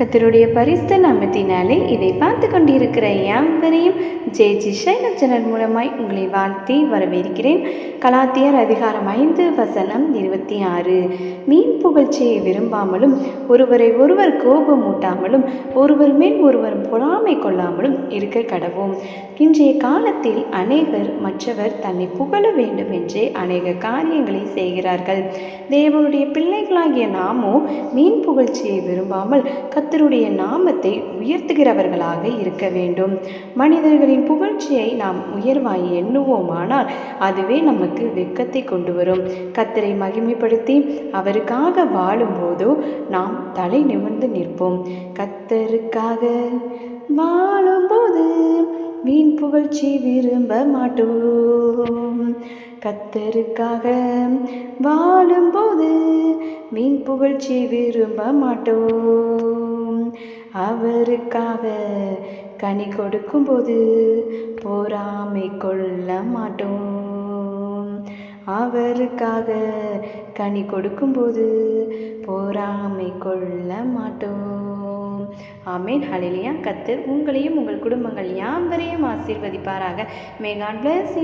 கத்தருடைய பரிசுத்த நாமத்தினாலே இதை பார்த்து கொண்டிருக்கிற யாவரையும் ஜே ஜிஷை சேனல் மூலமாய் உங்களை வாழ்த்தி வரவேற்கிறேன். கலாத்தியர் அதிகாரம் ஐந்து வசனம் இருபத்தி ஆறு. மீன் புகழ்ச்சியை விரும்பாமலும் ஒருவரை ஒருவர் கோபம் ஊட்டாமலும் ஒருவர் மேல் ஒருவர் பொறாமை கொள்ளாமலும் இருக்க கடவோம். இன்றைய காலத்தில் அநேகர் மற்றவர் தன்னை புகழ வேண்டும் என்றே அநேக காரியங்களை செய்கிறார்கள். தேவனுடைய பிள்ளைகளாகிய நாமோ மீன் புகழ்ச்சியை விரும்பாமல் கத் கத்தருடைய நாமத்தை உயர்த்துகிறவர்களாக இருக்க வேண்டும். மனிதர்களின் புகழ்ச்சியை நாம் உயர்வாய் எண்ணுவோமானால் அதுவே நமக்கு வெட்கத்தை கொண்டு வரும். கத்தரை மகிமைப்படுத்தி அவருக்காக வாழும்போதோ நாம் தலை நிமிர்ந்து நிற்போம். கத்தருக்காக வாழும்போது வீண் புகழ்ச்சி விரும்ப மாட்டோம். கத்தருக்காக வாழும்போது வீண் புகழ்ச்சி விரும்ப மாட்டோம். அவருக்காக கனி கொடுக்கும்போது பொறாமை கொள்ள மாட்டோம். அவருக்காக கனி கொடுக்கும்போது பொறாமை கொள்ள மாட்டோம். ஆமேன். ஹலிலியா கத்தர் உங்களையும் உங்கள் குடும்பங்கள் யாவரையும் ஆசீர்வதிப்பாராக. May God bless